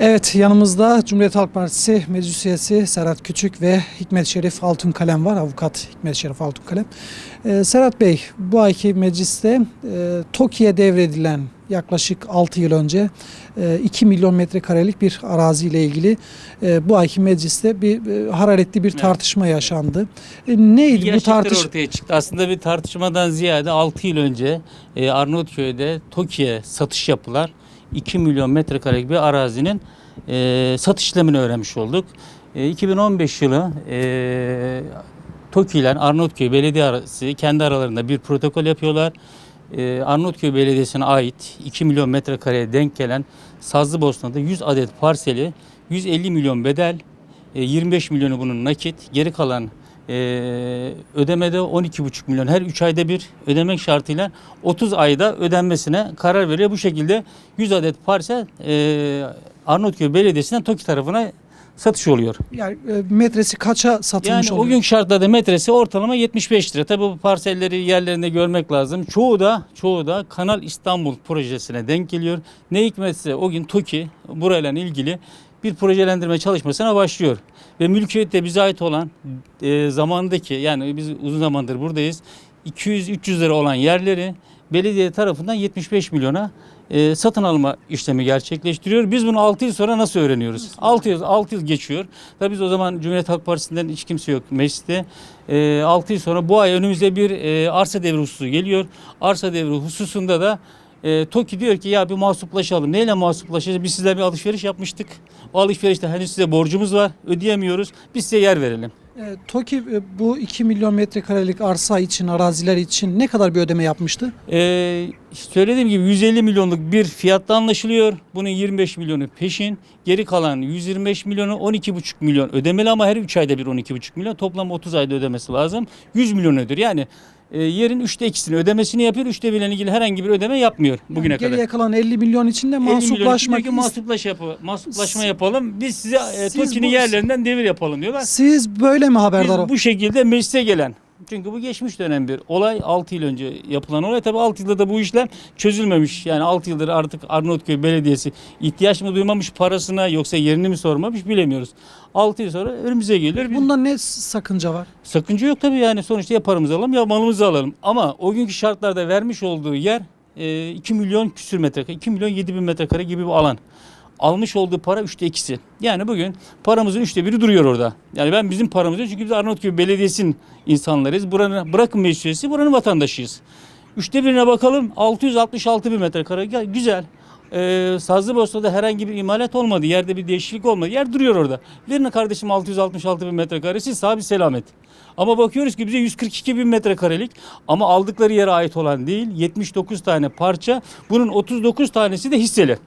Evet yanımızda Cumhuriyet Halk Partisi meclis üyesi Serhat Küçük ve Hikmet Şerif Altunkalem var. Avukat Hikmet Şerif Altunkalem. Ee, Serhat Bey bu ayki mecliste e, TOKİ'ye devredilen yaklaşık 6 yıl önce e, 2 milyon metrekarelik bir araziyle ilgili e, bu ayki mecliste bir e, hararetli bir tartışma yaşandı. E, neydi bu Gerçekler tartışma? ortaya çıktı. Aslında bir tartışmadan ziyade 6 yıl önce e, Arnavutköy'de TOKİ'ye satış yapılan 2 milyon metrekarelik bir arazinin e, satış işlemini öğrenmiş olduk. E, 2015 yılı e, TOKİ ile Arnavutköy Belediye arası kendi aralarında bir protokol yapıyorlar. E, Arnavutköy Belediyesi'ne ait 2 milyon metrekareye denk gelen Sazlıbosna'da 100 adet parseli 150 milyon bedel e, 25 milyonu bunun nakit, geri kalan e, ödemede 12,5 milyon her 3 ayda bir ödemek şartıyla 30 ayda ödenmesine karar veriyor. Bu şekilde 100 adet parsel e, Arnavutköy Belediyesi'nden TOKİ tarafına satış oluyor. Yani e, metresi kaça satılmış Yani o oluyor? gün şartlarda metresi ortalama 75 lira. Tabii bu parselleri yerlerinde görmek lazım. Çoğu da çoğu da Kanal İstanbul projesine denk geliyor. Ne hikmetse o gün TOKİ burayla ilgili bir projelendirme çalışmasına başlıyor. Ve mülkiyette bize ait olan e, zamandaki yani biz uzun zamandır buradayız. 200-300 lira olan yerleri belediye tarafından 75 milyona e, satın alma işlemi gerçekleştiriyor. Biz bunu 6 yıl sonra nasıl öğreniyoruz? 6 yıl 6 yıl geçiyor. Tabii biz o zaman Cumhuriyet Halk Partisi'nden hiç kimse yok mecliste. E, 6 yıl sonra bu ay önümüzde bir e, arsa devri hususu geliyor. Arsa devri hususunda da e, TOKİ diyor ki ya bir mahsuplaşalım. Neyle mahsuplaşacağız? Biz sizle bir alışveriş yapmıştık. O alışverişte henüz size borcumuz var. Ödeyemiyoruz. Biz size yer verelim. E, TOKİ e, bu 2 milyon metrekarelik arsa için, araziler için ne kadar bir ödeme yapmıştı? Ee, söylediğim gibi 150 milyonluk bir fiyatta anlaşılıyor. Bunun 25 milyonu peşin. Geri kalan 125 milyonu 12,5 milyon ödemeli ama her 3 ayda bir 12,5 milyon. Toplam 30 ayda ödemesi lazım. 100 milyon ödüyor. Yani e, yerin 3'te 2'sini ödemesini yapıyor. 3'te biriyle ilgili herhangi bir ödeme yapmıyor bugüne Yani kadar. Geriye kalan 50 milyon için de 50 milyon mahsuplaşmak diyor ki mahsuplaş yapı, mahsuplaşma yapalım. Biz size e, TOKİ'nin yerlerinden devir yapalım diyorlar. Siz böyle mi haberdar Biz bu şekilde meclise gelen. Çünkü bu geçmiş dönem bir olay. 6 yıl önce yapılan olay. Tabii 6 yılda da bu işlem çözülmemiş. Yani 6 yıldır artık Arnavutköy Belediyesi ihtiyaç mı duymamış parasına yoksa yerini mi sormamış bilemiyoruz. 6 yıl sonra önümüze gelir. Biz, Bunda ne sakınca var? sakınca yok tabii yani sonuçta ya paramızı alalım ya malımızı alalım. Ama o günkü şartlarda vermiş olduğu yer e, 2 milyon küsür metrekare, 2 milyon 7 bin metrekare gibi bir alan. Almış olduğu para üçte ikisi. Yani bugün paramızın üçte biri duruyor orada. Yani ben bizim paramızı çünkü biz Arnavutköy Belediyesi'nin insanlarıyız. Buranın, bırakın meclis üyesi buranın vatandaşıyız. Üçte birine bakalım 666 bin metrekare güzel. Ee, Sazlıbosna'da herhangi bir imalat olmadı. Yerde bir değişiklik olmadı. Yer duruyor orada. Verin kardeşim 666 bin metrekare siz sağ selamet. Ama bakıyoruz ki bize 142 bin metrekarelik ama aldıkları yere ait olan değil 79 tane parça bunun 39 tanesi de hisseli.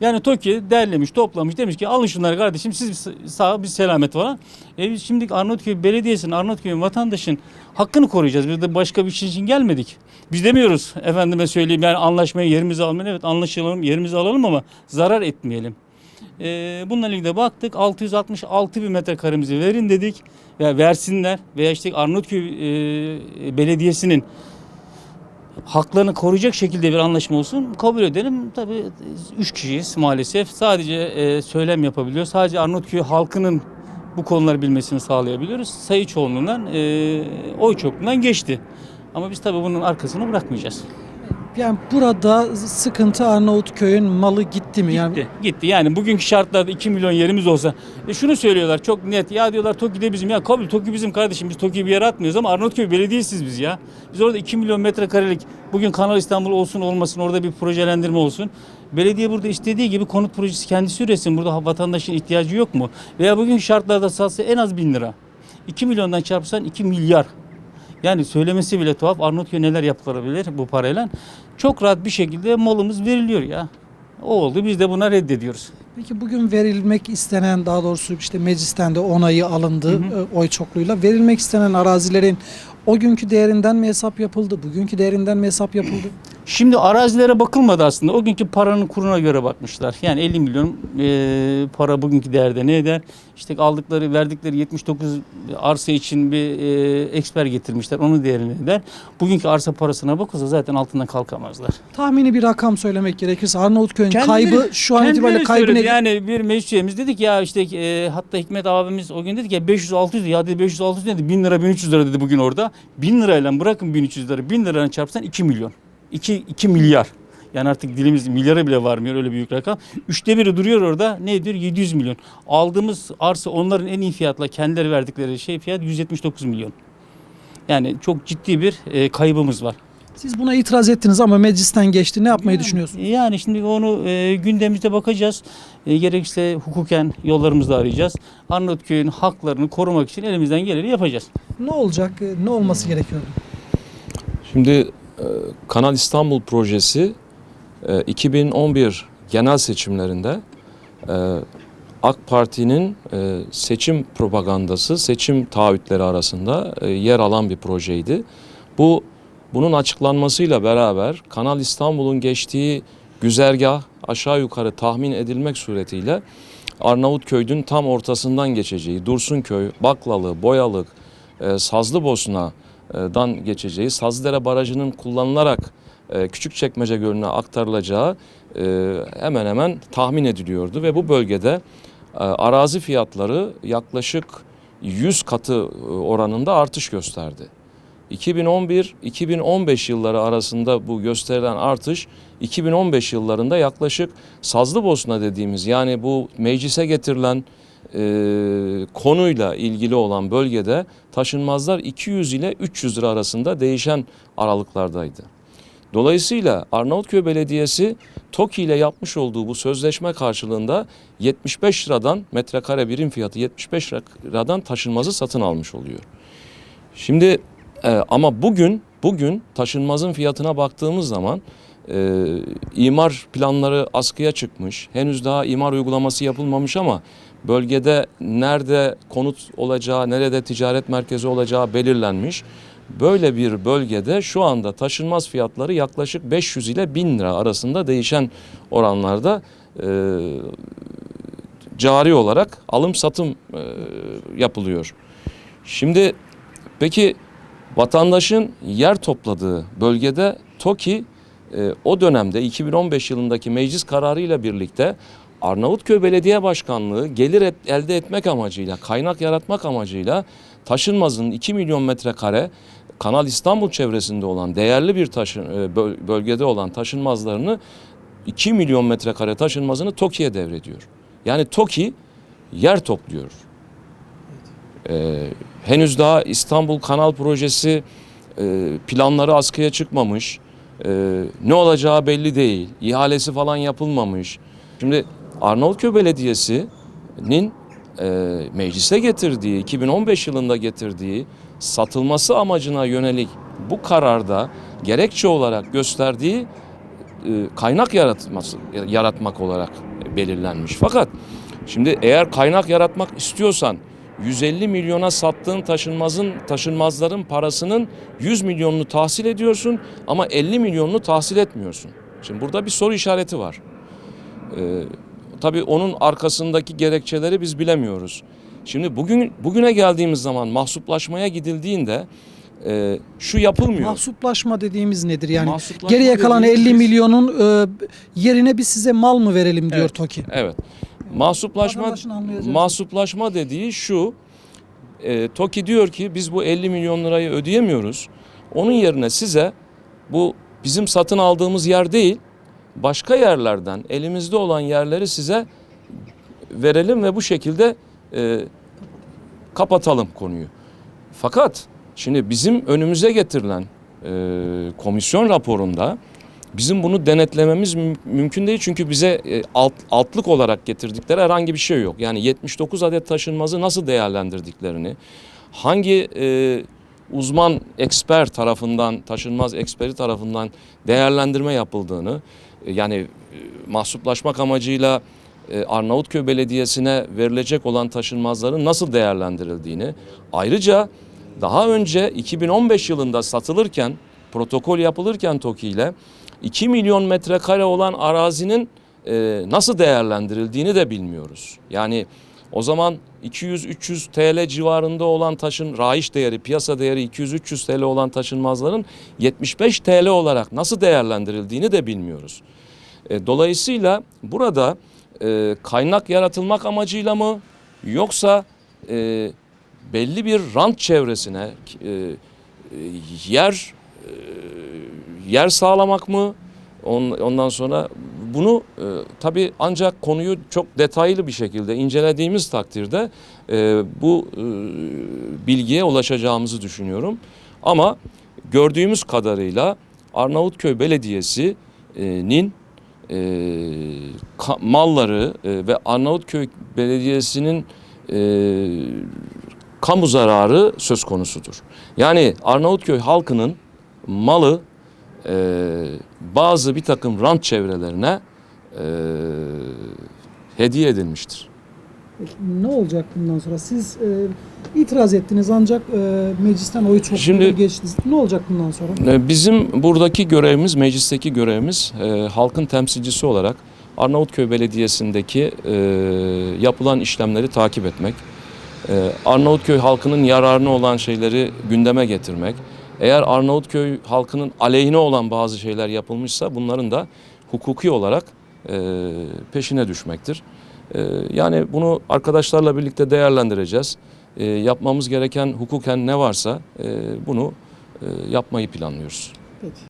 Yani TOKİ derlemiş, toplamış demiş ki alın şunları kardeşim siz sağ bir selamet falan. E biz şimdi Arnavutköy Belediyesi'nin, Arnavutköy'ün vatandaşın hakkını koruyacağız. Biz de başka bir şey için gelmedik. Biz demiyoruz efendime söyleyeyim yani anlaşmayı yerimize almayın. Evet anlaşalım yerimizi alalım ama zarar etmeyelim. E, bununla ilgili de baktık 666 bin metrekaremizi verin dedik. Ya versinler veya işte Arnavutköy e, Belediyesi'nin haklarını koruyacak şekilde bir anlaşma olsun kabul edelim. Tabii üç kişiyiz maalesef. Sadece e, söylem yapabiliyoruz. Sadece Arnavutköy halkının bu konuları bilmesini sağlayabiliyoruz. Sayı çoğunluğundan, e, oy çokluğundan geçti. Ama biz tabii bunun arkasını bırakmayacağız. Yani burada sıkıntı Arnavutköy'ün malı gitti mi? Yani Gitti, gitti. Yani bugünkü şartlarda 2 milyon yerimiz olsa. E şunu söylüyorlar çok net. Ya diyorlar TOKİ de bizim. Ya kabul TOKİ bizim kardeşim. Biz TOKİ'yi bir yere atmıyoruz ama Arnavutköy Belediyesiz biz ya. Biz orada 2 milyon metrekarelik bugün Kanal İstanbul olsun olmasın orada bir projelendirme olsun. Belediye burada istediği gibi konut projesi kendisi üretsin. Burada vatandaşın ihtiyacı yok mu? Veya bugün şartlarda satsa en az 1000 lira. 2 milyondan çarpsan 2 milyar. Yani söylemesi bile tuhaf. Arnavutköy neler yapılabilir bu parayla? Çok rahat bir şekilde malımız veriliyor ya. O oldu biz de buna reddediyoruz. Peki bugün verilmek istenen daha doğrusu işte meclisten de onayı alındı e, oy çokluğuyla. Verilmek istenen arazilerin o günkü değerinden mi hesap yapıldı? Bugünkü değerinden mi hesap yapıldı? Şimdi arazilere bakılmadı aslında. O günkü paranın kuruna göre bakmışlar. Yani 50 milyon e, para bugünkü değerde ne eder? İşte aldıkları, verdikleri 79 arsa için bir e, eksper getirmişler. Onun değerini eder. Bugünkü arsa parasına bakılsa zaten altından kalkamazlar. Tahmini bir rakam söylemek gerekirse Arnavutköy'ün kaybı şu an itibariyle kaybı ne? Yani bir meclis üyemiz dedik ya işte e, hatta Hikmet abimiz o gün dedi ki ya 500-600 ya dedi 500-600 dedi 1000 lira 1300 lira dedi bugün orada. 1000 lirayla bırakın 1300 lira 1000 lirayla çarpsan 2 milyon. 2, 2 milyar. Yani artık dilimiz milyara bile varmıyor öyle büyük rakam. Üçte biri duruyor orada ne diyor 700 milyon. Aldığımız arsa onların en iyi fiyatla kendileri verdikleri şey fiyat 179 milyon. Yani çok ciddi bir e, kaybımız var. Siz buna itiraz ettiniz ama meclisten geçti. Ne yapmayı Yani- düşünüyorsunuz? Yani şimdi onu e, gündemimizde bakacağız. E, gerekirse hukuken yollarımızda arayacağız. Arnavutköy'ün haklarını korumak için elimizden geleni yapacağız. Ne olacak? e, Ne olması gerekiyordu? Şimdi Kanal İstanbul projesi e, 2011 genel seçimlerinde e, AK Parti'nin e, seçim propagandası, seçim taahhütleri arasında e, yer alan bir projeydi. Bu bunun açıklanmasıyla beraber Kanal İstanbul'un geçtiği güzergah aşağı yukarı tahmin edilmek suretiyle Arnavutköy'ün tam ortasından geçeceği, Dursunköy, Baklalı, Boyalık, e, Sazlıbosna'dan geçeceği, Sazlıdere Barajı'nın kullanılarak e, Küçükçekmece Gölü'ne aktarılacağı e, hemen hemen tahmin ediliyordu ve bu bölgede e, arazi fiyatları yaklaşık 100 katı oranında artış gösterdi. 2011-2015 yılları arasında bu gösterilen artış 2015 yıllarında yaklaşık Sazlıbosna dediğimiz yani bu meclise getirilen e, konuyla ilgili olan bölgede taşınmazlar 200 ile 300 lira arasında değişen aralıklardaydı. Dolayısıyla Arnavutköy Belediyesi TOKİ ile yapmış olduğu bu sözleşme karşılığında 75 liradan metrekare birim fiyatı 75 liradan taşınmazı satın almış oluyor. Şimdi e, ama bugün bugün taşınmazın fiyatına baktığımız zaman e, imar planları askıya çıkmış. Henüz daha imar uygulaması yapılmamış ama bölgede nerede konut olacağı, nerede ticaret merkezi olacağı belirlenmiş. Böyle bir bölgede şu anda taşınmaz fiyatları yaklaşık 500 ile 1000 lira arasında değişen oranlarda e, cari olarak alım satım e, yapılıyor. Şimdi peki vatandaşın yer topladığı bölgede TOKİ e, o dönemde 2015 yılındaki meclis kararıyla birlikte Arnavutköy Belediye Başkanlığı gelir et- elde etmek amacıyla, kaynak yaratmak amacıyla taşınmazın 2 milyon metrekare Kanal İstanbul çevresinde olan değerli bir taşın, e, böl- bölgede olan taşınmazlarını 2 milyon metrekare taşınmazını TOKİ'ye devrediyor. Yani TOKİ yer topluyor. Ee, henüz daha İstanbul Kanal Projesi e, planları askıya çıkmamış. Ee, ne olacağı belli değil. İhalesi falan yapılmamış. Şimdi Arnavutköy Belediyesi'nin e, meclise getirdiği, 2015 yılında getirdiği satılması amacına yönelik bu kararda gerekçe olarak gösterdiği e, kaynak yaratması yaratmak olarak belirlenmiş. Fakat şimdi eğer kaynak yaratmak istiyorsan 150 milyona sattığın taşınmazın taşınmazların parasının 100 milyonunu tahsil ediyorsun ama 50 milyonunu tahsil etmiyorsun. Şimdi burada bir soru işareti var. Ee, tabii onun arkasındaki gerekçeleri biz bilemiyoruz. Şimdi bugün bugüne geldiğimiz zaman mahsuplaşmaya gidildiğinde e, şu yapılmıyor. Mahsuplaşma dediğimiz nedir yani? Geriye kalan dediğimiz 50 biz- milyonun e, yerine biz size mal mı verelim diyor Evet. TOKİ. Evet. Mahsuplaşma mahsuplaşma dediği şu. E, TOKİ diyor ki biz bu 50 milyon lirayı ödeyemiyoruz. Onun yerine size bu bizim satın aldığımız yer değil, başka yerlerden elimizde olan yerleri size verelim ve bu şekilde e, kapatalım konuyu. Fakat şimdi bizim önümüze getirilen e, komisyon raporunda bizim bunu denetlememiz müm- mümkün değil çünkü bize e, alt, altlık olarak getirdikleri herhangi bir şey yok. Yani 79 adet taşınmazı nasıl değerlendirdiklerini, hangi e, uzman eksper tarafından, taşınmaz eksperi tarafından değerlendirme yapıldığını, yani e, mahsuplaşmak amacıyla e, Arnavutköy Belediyesi'ne verilecek olan taşınmazların nasıl değerlendirildiğini, ayrıca daha önce 2015 yılında satılırken protokol yapılırken TOKİ ile 2 milyon metrekare olan arazinin e, nasıl değerlendirildiğini de bilmiyoruz. Yani o zaman 200-300 TL civarında olan taşın rayiç değeri, piyasa değeri 200-300 TL olan taşınmazların 75 TL olarak nasıl değerlendirildiğini de bilmiyoruz. E, dolayısıyla burada e, kaynak yaratılmak amacıyla mı yoksa e, belli bir rant çevresine e, e, yer e, yer sağlamak mı? On- Ondan sonra bunu e, tabii ancak konuyu çok detaylı bir şekilde incelediğimiz takdirde e, bu e, bilgiye ulaşacağımızı düşünüyorum. Ama gördüğümüz kadarıyla Arnavutköy Belediyesi'nin e, ka- malları e, ve Arnavutköy Belediyesi'nin e, kamu zararı söz konusudur. Yani Arnavutköy halkının malı e, bazı bir takım rant çevrelerine e, hediye edilmiştir. Ne olacak bundan sonra? Siz e, itiraz ettiniz ancak e, meclisten oyu çok Şimdi- geçtiniz. Ne olacak bundan sonra? E, Bizim buradaki görevimiz, meclisteki görevimiz e, halkın temsilcisi olarak Arnavutköy Belediyesi'ndeki e, yapılan işlemleri takip etmek. E, Arnavutköy halkının yararına olan şeyleri gündeme getirmek. Eğer Arnavutköy halkının aleyhine olan bazı şeyler yapılmışsa bunların da hukuki olarak e, peşine düşmektir. E, yani bunu arkadaşlarla birlikte değerlendireceğiz. E, yapmamız gereken hukuken ne varsa e, bunu e, yapmayı planlıyoruz. Peki.